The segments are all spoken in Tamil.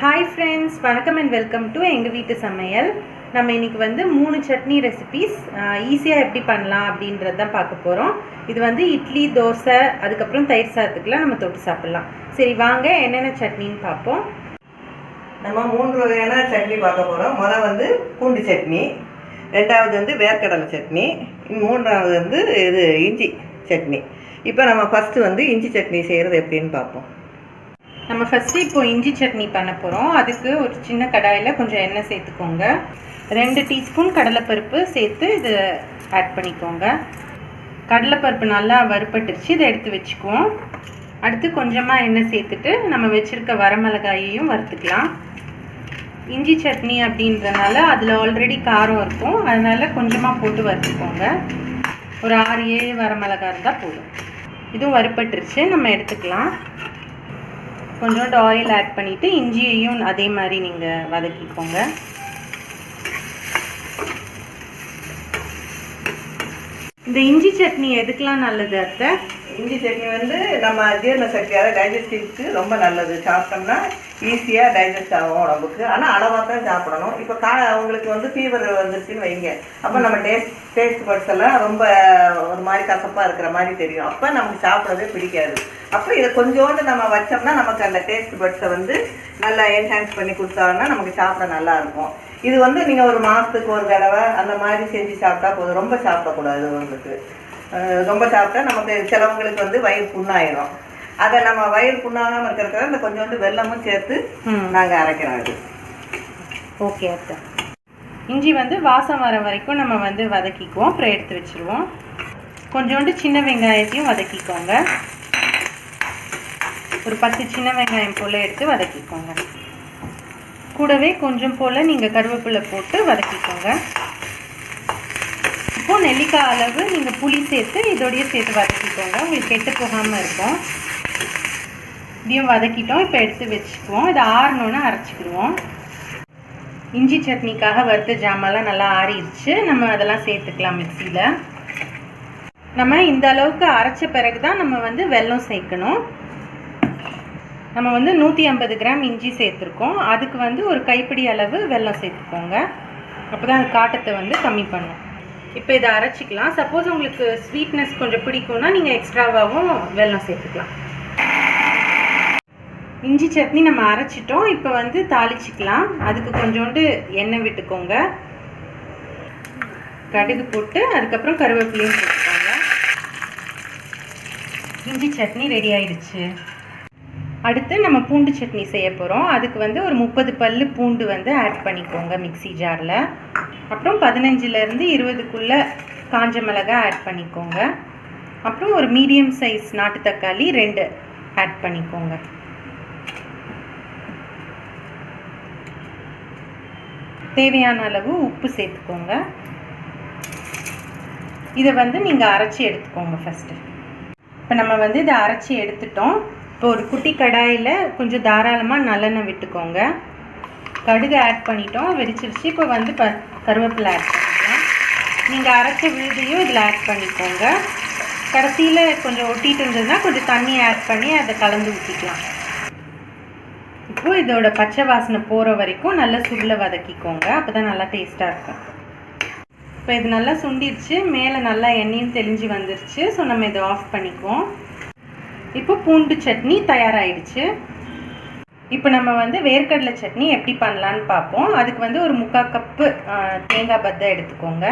ஹாய் ஃப்ரெண்ட்ஸ் வணக்கம் அண்ட் வெல்கம் டு எங்கள் வீட்டு சமையல். நம்ம இன்னைக்கு வந்து மூணு சட்னி ரெசிபீஸ் ஈஸியாக எப்படி பண்ணலாம் அப்படின்றது தான் பார்க்க போகிறோம் இது வந்து இட்லி தோசை அதுக்கப்புறம் தயிர் சாதத்துக்குலாம் நம்ம தொட்டு சாப்பிட்லாம். சரி வாங்க என்னென்ன சட்னின்னு பார்ப்போம். நம்ம மூன்று வகையான சட்னி பார்க்க போகிறோம் முதல் வந்து பூண்டு சட்னி ரெண்டாவது வந்து வேர்க்கடலை சட்னி மூன்றாவது வந்து இது இஞ்சி சட்னி. இப்போ நம்ம ஃபஸ்ட்டு வந்து இஞ்சி சட்னி செய்கிறது எப்படின்னு பார்ப்போம். நம்ம ஃபஸ்ட்டு இப்போ இஞ்சி சட்னி பண்ண போகிறோம் அதுக்கு ஒரு சின்ன கடாயில் கொஞ்சம் எண்ணெய் சேர்த்துக்கோங்க. ரெண்டு டீஸ்பூன் கடலைப்பருப்பு சேர்த்து இது ஆட் பண்ணிக்கோங்க. கடலைப்பருப்பு நல்லா வறுப்பட்டுருச்சு இதை எடுத்து வச்சுக்குவோம். அடுத்து கொஞ்சமாக எண்ணெய் சேர்த்துட்டு நம்ம வச்சுருக்க வரமிளகாயையும் வறுத்துக்கலாம். இஞ்சி சட்னி அப்படின்றனால அதில் ஆல்ரெடி காரம் இருக்கும். அதனால் கொஞ்சமாக போட்டு வறுத்துக்கோங்க. ஒரு ஆறு ஏழு வரமிளகா இருந்தால் போதும். இதுவும் வறுப்பட்டுருச்சு நம்ம எடுத்துக்கலாம். கொஞ்சோண்டு ஆயில் ஆட் பண்ணிவிட்டு இஞ்சியையும் அதே மாதிரி நீங்கள் வதக்கிக்கோங்க. இந்த இஞ்சி சட்னி எதுக்கெலாம் நல்லது அத்தை? இஞ்சி சட்னி வந்து நம்ம ஜீரண சக்தி அதாவது டைஜஸ்டிவ்க்கு ரொம்ப நல்லது. சாப்பிட்டோம்னா ஈஸியாக டைஜஸ்ட் ஆகும் உடம்புக்கு. ஆனால் அளவாக தான் சாப்பிடணும். இப்போ கா அவங்களுக்கு வந்து ஃபீவர் வந்துருச்சுன்னு வைங்க. அப்போ நம்ம டேஸ்ட் டேஸ்ட் பட்ஸ் எல்லாம் ரொம்ப ஒரு மாதிரி கசப்பாக இருக்கிற மாதிரி தெரியும். அப்போ நமக்கு சாப்பிடவே பிடிக்காது. அப்போ இதை கொஞ்சோண்டு நம்ம வச்சோம்னா நமக்கு அந்த டேஸ்ட் பட்ஸை வந்து நல்லா என்ஹான்ஸ் பண்ணி கொடுத்தாங்கன்னா நமக்கு சாப்பிட நல்லா இருக்கும். இது வந்து நீங்கள் ஒரு மாதத்துக்கு ஒரு தடவை அந்த மாதிரி செஞ்சு சாப்பிட்டா போதும். ரொம்ப சாப்பிடக்கூடாது உங்களுக்கு. ரொம்ப சாப்பிட்டா நமக்கு சிலவங்களுக்கு வந்து வயிறு புண்ணாயிரும். அதை நம்ம வயிறு புண்ணாகாமல் இருக்கிறதுக்கு இந்த கொஞ்சோண்டு வெல்லமும் சேர்த்து நாங்கள் அரைக்கிறோம் இது. ஓகே அத்தை. இஞ்சி வந்து வாசம் வர வரைக்கும் நம்ம வந்து வதக்கிக்குவோம். அப்புறம் எடுத்து வச்சுருவோம். கொஞ்சோண்டு சின்ன வெங்காயத்தையும் வதக்கிக்கோங்க. ஒரு பத்து சின்ன வெங்காயம் போல் எடுத்து வதக்கிக்கோங்க. கூடவே கொஞ்சம் போல் நீங்கள் கருவேப்பிலை போட்டு வதக்கிக்கோங்க. இப்போ நெல்லிக்காய் அளவு நீங்கள் புளி சேர்த்து இதோடய சேர்த்து வதக்கிக்கோங்க. உங்களுக்கு கெட்டு போகாமல் இருக்கும். இதையும் வதக்கிட்டோம். இப்போ எடுத்து வச்சுக்குவோம். இதை ஆறணுன்னு அரைச்சிக்கிடுவோம். இஞ்சி சட்னிக்காக வறுத்த ஜாமெல்லாம் நல்லா ஆறிடுச்சு. நம்ம அதெல்லாம் சேர்த்துக்கலாம் மிக்சியில். நம்ம இந்த அளவுக்கு அரைச்ச பிறகு தான் நம்ம வந்து வெல்லம் சேர்க்கணும். நம்ம வந்து நூற்றி ஐம்பது கிராம் இஞ்சி சேர்த்துருக்கோம். அதுக்கு வந்து ஒரு கைப்பிடி அளவு வெல்லம் சேர்த்துக்கோங்க. அப்போ தான் காட்டத்தை வந்து கம்மி பண்ணும். இப்போ இதை அரைச்சிக்கலாம். சப்போஸ் உங்களுக்கு ஸ்வீட்னஸ் கொஞ்சம் பிடிக்கும்னா நீங்கள் எக்ஸ்ட்ராவாகவும் வெல்லம் சேர்த்துக்கலாம். இஞ்சி சட்னி நம்ம அரைச்சிட்டோம். இப்போ வந்து தாளிச்சிக்கலாம். அதுக்கு கொஞ்சோண்டு எண்ணெய் விட்டுக்கோங்க. கடுகு போட்டு அதுக்கப்புறம் கருவேப்பிலையும் போட்டுக்கோங்க. இஞ்சி சட்னி ரெடி ஆயிடுச்சு. அடுத்து நம்ம பூண்டு சட்னி செய்ய போகிறோம் அதுக்கு வந்து ஒரு முப்பது பல்லு பூண்டு வந்து ஆட் பண்ணிக்கோங்க மிக்ஸி ஜாரில் அப்புறம் பதினஞ்சுலேருந்து இருபதுக்குள்ளே காஞ்ச மிளகாய் ஆட் பண்ணிக்கோங்க. அப்புறம் ஒரு மீடியம் சைஸ் நாட்டு தக்காளி ரெண்டு ஆட் பண்ணிக்கோங்க. தேவையான அளவு உப்பு சேர்த்துக்கோங்க. இதை வந்து நீங்கள் அரைச்சி எடுத்துக்கோங்க ஃபஸ்ட்டு இப்போ நம்ம வந்து இதை அரைச்சி எடுத்துட்டோம். இப்போ ஒரு குட்டி கடாயில் கொஞ்சம் தாராளமாக நல்லெண்ணெய் விட்டுக்கோங்க. கடுகு ஆட் பண்ணிட்டோம். வெடிச்சிருச்சு இப்போ வந்து ப கருவேப்பிலை ஆட் பண்ணிக்கலாம். நீங்கள் அரைச்ச விழுதியும் இதில் ஆட் பண்ணிக்கோங்க. கடைசியில் கொஞ்சம் ஒட்டிட்டு இருந்ததுன்னா கொஞ்சம் தண்ணி ஆட் பண்ணி அதை கலந்து ஊற்றிக்கலாம் இப்போது இதோட பச்சை வாசனை போகிற வரைக்கும் நல்லா சுருளை வதக்கிக்கோங்க. அப்போ தான் நல்லா டேஸ்ட்டாக இருக்கும். இப்போ இது நல்லா சுண்டிடுச்சு மேலே நல்லா எண்ணெயும் தெளிஞ்சு வந்துருச்சு. ஸோ நம்ம இதை ஆஃப் பண்ணிக்குவோம். இப்போ பூண்டு சட்னி தயாராகிடுச்சு இப்போ நம்ம வந்து வேர்க்கடலை சட்னி எப்படி பண்ணலான்னு பார்ப்போம். அதுக்கு வந்து ஒரு முக்கால் கப்பு தேங்காய் பத்தை எடுத்துக்கோங்க.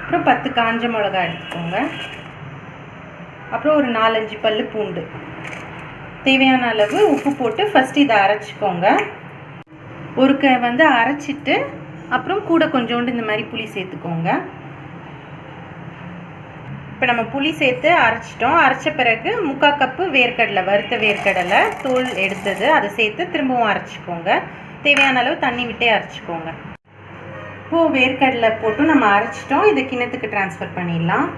அப்புறம் பத்து காஞ்ச மிளகா எடுத்துக்கோங்க. அப்புறம் ஒரு நாலஞ்சு பல் பூண்டு. தேவையான அளவு உப்பு போட்டு ஃபஸ்ட் இதை அரைச்சிக்கோங்க. ஒரு க வந்து அரைச்சிட்டு அப்புறம் கூட கொஞ்சோண்டு இந்த மாதிரி புளி சேர்த்துக்கோங்க. இப்போ நம்ம புளி சேர்த்து அரைச்சிட்டோம். அரைச்ச பிறகு முக்கால் கப்பு வேர்க்கடலை வறுத்த வேர்க்கடலை தோல் எடுத்தது. அதை சேர்த்து திரும்பவும் அரைச்சிக்கோங்க. தேவையான அளவு தண்ணி விட்டே அரைச்சிக்கோங்க. இப்போது வேர்க்கடலை போட்டு நம்ம அரைச்சிட்டோம். இதை கிணத்துக்கு ட்ரான்ஸ்ஃபர் பண்ணிடலாம்.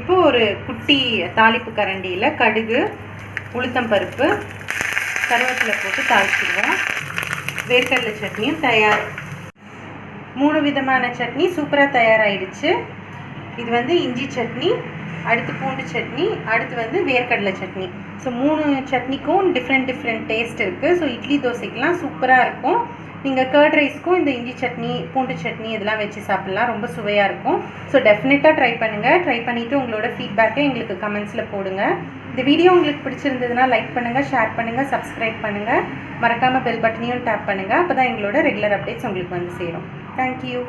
இப்போ ஒரு குட்டி தாளிப்பு கரண்டியில் கடுகு உளுத்தம் பருப்பு கருவேப்பிலை போட்டு தாளிச்சிடுவோம். வேர்க்கடலை சட்னியும் தயார் மூணு விதமான சட்னி சூப்பராக தயாராகிடுச்சு இது வந்து இஞ்சி சட்னி அடுத்து பூண்டு சட்னி அடுத்து வந்து வேர்க்கடலை சட்னி. ஸோ மூணு சட்னிக்கும் டிஃப்ரெண்ட் டிஃப்ரெண்ட் டேஸ்ட் இருக்குது ஸோ இட்லி தோசைக்கெலாம் சூப்பராக இருக்கும். நீங்கள் கர்ட் ரைஸ்க்கும் இந்த இஞ்சி சட்னி பூண்டு சட்னி இதெல்லாம் வச்சு சாப்பிட்லாம். ரொம்ப சுவையாக இருக்கும். ஸோ டெஃபினட்டாக ட்ரை பண்ணுங்கள் ட்ரை பண்ணிவிட்டு உங்களோட ஃபீட்பேக்கை எங்களுக்கு கமெண்ட்ஸில் போடுங்க. இந்த வீடியோ உங்களுக்கு பிடிச்சிருந்ததுன்னா லைக் பண்ணுங்கள் ஷேர் பண்ணுங்கள் சப்ஸ்கிரைப் பண்ணுங்கள் மறக்காமல் பெல் பட்டனையும் டேப் பண்ணுங்கள் அப்போ தான் எங்களோட ரெகுலர் அப்டேட்ஸ் உங்களுக்கு வந்து சேரும். தேங்க்யூ